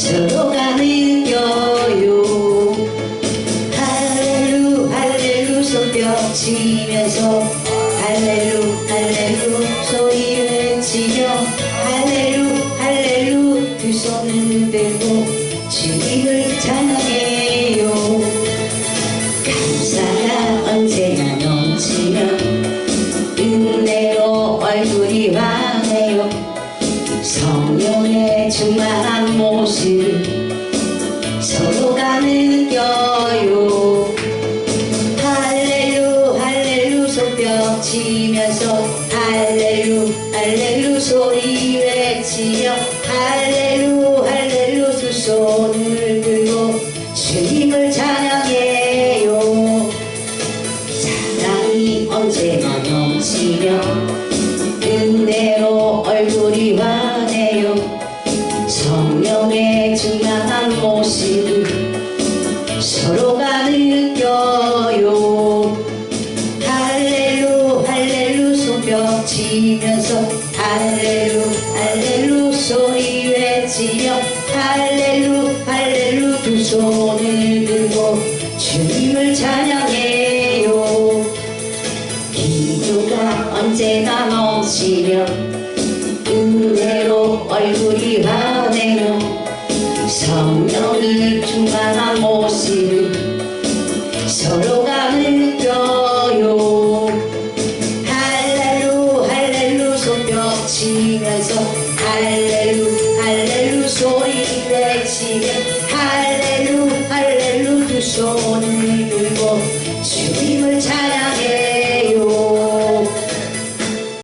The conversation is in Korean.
서로가 느껴요. 할렐루 할렐루 손뼉치면서 할렐루 할렐루 소리를 지며 할렐루 할렐루 두 손을 들고 주님을 찬양해요. 감사가 언제나 넘치며 은혜로 얼굴이 환해요. 성령의 충만한 모습 서로가 느껴요. 할렐루 할렐루 손뼉 치면서 할렐루 할렐루 소리 외치며 할렐루 할렐루 두 손을 들고 주님을 찬양해요. 사랑이 언제나 성령의 충만한 모습을 서로가 느껴요. 할렐루 할렐루 손뼉 치면서 할렐루 할렐루 소리 외치며 할렐루 할렐루 두 손을 들고 주님을 찬양해요. 기도가 언제나 넘치며 치면서 할렐루 할렐루 소리 외치며 할렐루 할렐루 두 손을 들고 주님을 찬양